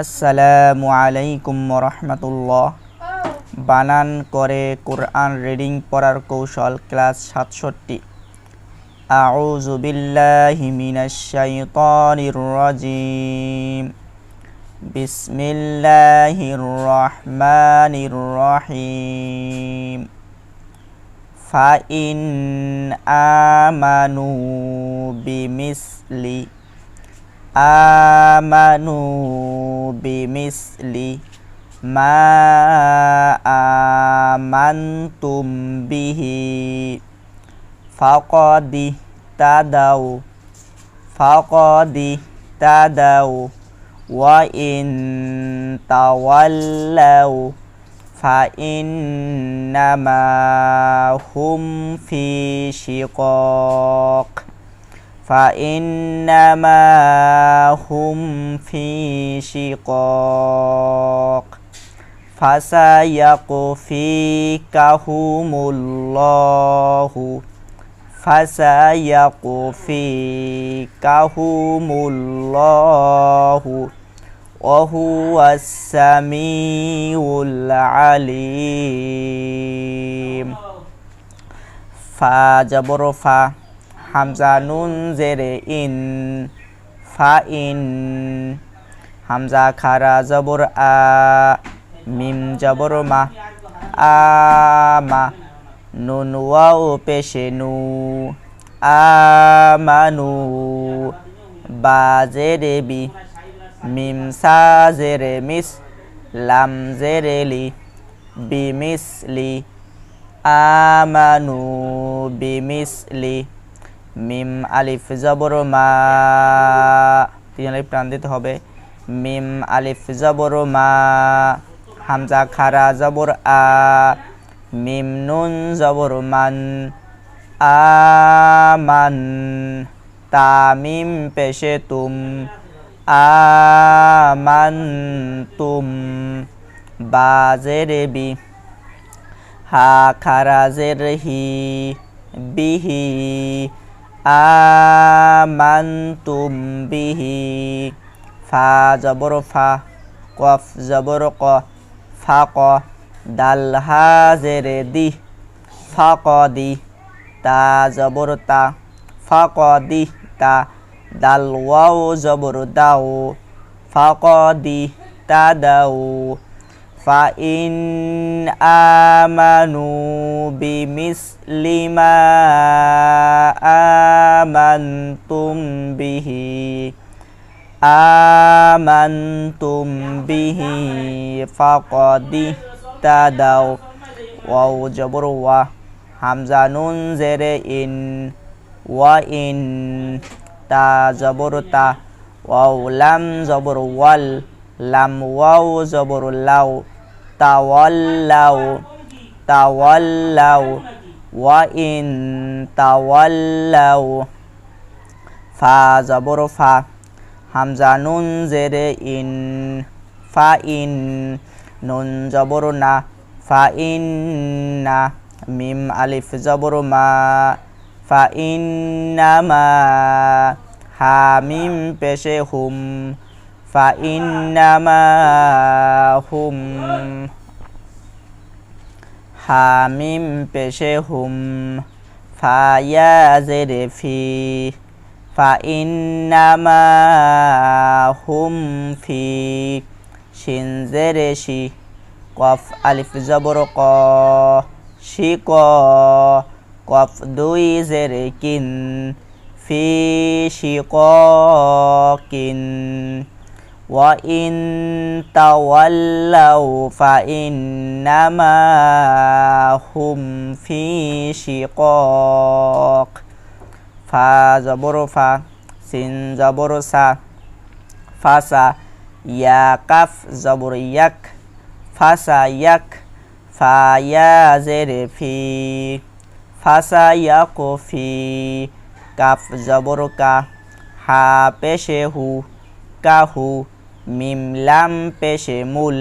আসসালামু আলাইকুম রহমতুল্লাহ বানান করে কোরআন রিডিং পড়ার কৌশল ক্লাস সাতষট্টি। আউযু বিল্লাহি মিনাশ শাইতানির রাজিম। বিসমিল্লাহির রহমানির রহিম। ফাইন আমানু বিমিসলি। আমানু বিমিসলি মা আমানতুম বিহি ফাকাদি তাদাউ ফাকাদি তাদাউ ওয়া ইন তাওয়াল্লাউ فإنما هم في شقاق فإنما هم في شقاق فسيقفيكهم الله فسيقفيكهم الله وهو السميع العليم. فجبر فا হামজা নুন জেরে ইন, ফা ইন। হামজা খারা জবর আ, মিম জবর মা আমা নুন ওয়াও পেশে নু আমানু বা জেরে বি, মিম সা জেরে মিস, লাম জেরে লি বিমিসলি আমানু বিমিসলি মিম আলিফ, জবর মা। তিন আলিফ টান দিতে হবে। মিম আলিফ, জবর মা। হামজা খারা, জবর আ। মিম নুন, জবর মান। আমান তামিম পেশে তুম। আমান্তুম বাজের বি হা খারাজের হি বিহি আমান্তুম বিহি ফা জবর ফা, কফ জবর ক, ফা ক, দাল হাজের দি, ফা ক দি, তা জবর তা, ফা ক দি, তা দাল ওয়াও জবর দাও ফাকদি তাদাউ ফাইন আমানু বিমিসলি মা আমানতুম বিহি আমানতুম বিহি ফাকদি তাদাউ ওয়াও জবর ওয়া হামজা নুন জেরে ইন ওয়া ইন তা জবর তা ওয়াও লাম জবর ওয়াল লাম ওয়াও জবর লাউ তাওয়াল্লাউ তাওয়াল্লাউ, ওয়া ইন তাওয়াল্লাউ। ফা জবর ফা, হামজা নুন জেরে ইন, ফা ইন, নুন জবর না, ফা ইন না, মিম আলিফ জবর মা, ফা ইন্নামা হামিম পেশে হুম ইন্নামা হুম হামিম পেশে হুম ফায়া জেরে ফি ফা ইন্নামা হুম ফি শিন জেরে শি কফ আলিফ জবর ক শি ক কফ দুই জেরে কিন ফি শিকিন وإن تولوا فإنما هم في شقاق فا زبر فا سين زبر سا فاسا يا قف زبر يك فسا يك فيا زر في فسا يق في كف زبر كا ها بشه كهو মিম লাম পেশে মুল,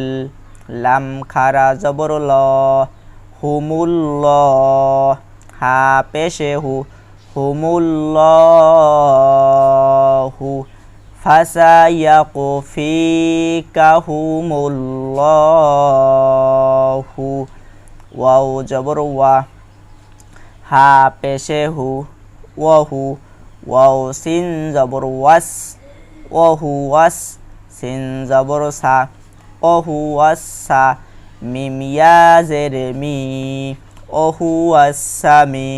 লাম খারা জবর ল হুমুল ল হা পেশে হু হুমুল্লাহু ফাসায়াকুফিকাহুমুল্লাহু ওয়াও জবর ওয়া, হা পেশে হু ওয়াহু ওয়াও সিন জবর ওয়াস ওহু ওয়াস সিন জবর সা ওহু ওয়াসা মিম ইয়া জেরে মি ওহু ওয়াসামি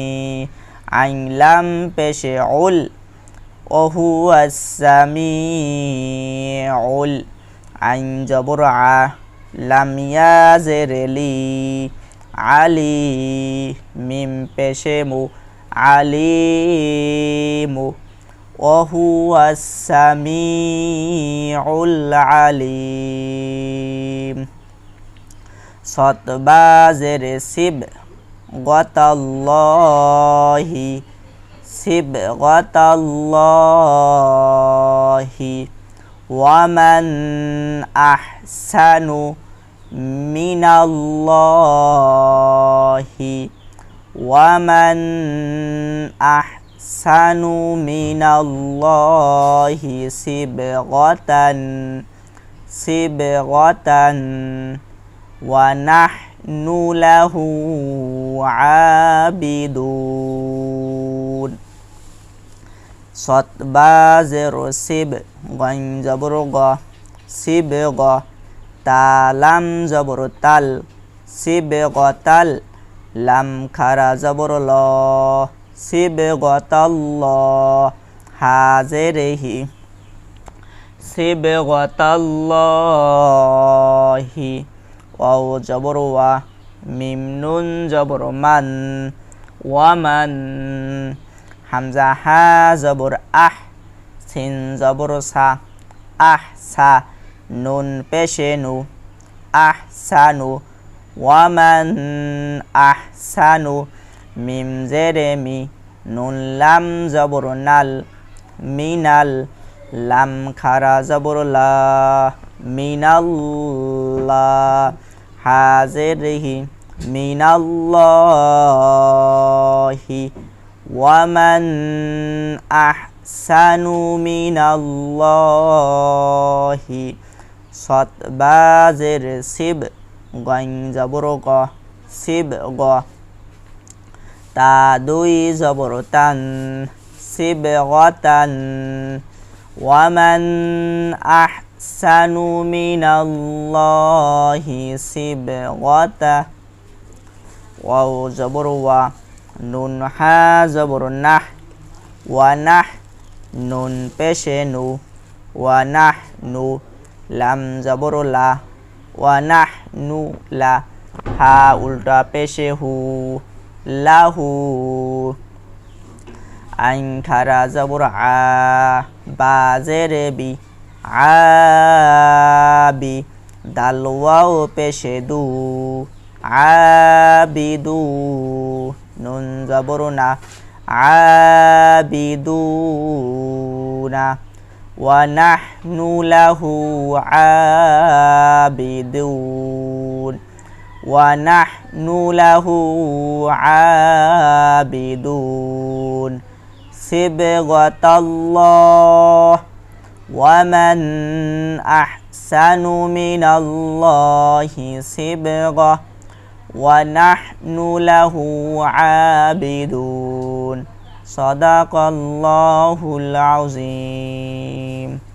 আইন লাম পেশে উল ওহু আসামি উল আইন জবর আ লাম ইয়া লি, আলি মিম পেশে মু আলিমু وهو السميع العليم. صد بازر سب غط الله صبغة الله. ومن أحسن من الله ومن أحسن أحسن من الله صبغة صبغة ونحن له عابدون صد بازر سب غين زبرغة سبغة تالم زبر تل سبغة تل لم خرا زبر الله সিবে গতাল হাজেরেহি সিবে গতাল্লাহি ওয়াও জবর ওয়া মিম নুন জবর মান ওয়ামান হামজা হা জবর আহ সিন জবর সা আহ সা নুন পেশে নু আহ আহসানু ওয়ামান আহসানু মিম জেরে মি নুন লাম জবর নাল, মিনাল লাম খারা জবর লা, মিনাল্লাহ, হাজেরহি, মিনাল্লাহি, ওয়ামান আহসানু মিনাল্লাহি সৎ বাজের শিব গইন জবর গ শিব গ। তা দুই জবর তান শিব গতান ওয়ামান আহসানু মিনাল্লাহি শিব গতা ওয়াও জবর ওয়া নুন হা জবর নাহ ওয়া নাহ নুন পেশে নু ওয়া নাহ নু লাম জবর লা ওয়া নাহ নু লা হা উল্টা পেশে হু লাহু। আইন খারা জবর আ বাজের বি আবি দালওয়াও পেশে দু আবিদু নুন জবর না আবিদুনা ওয়ানাহনু লাহু আবিদুন ونحن له عابدون. صبغة الله ومن أحسن من الله صبغة ونحن له عابدون. صدق الله العظيم.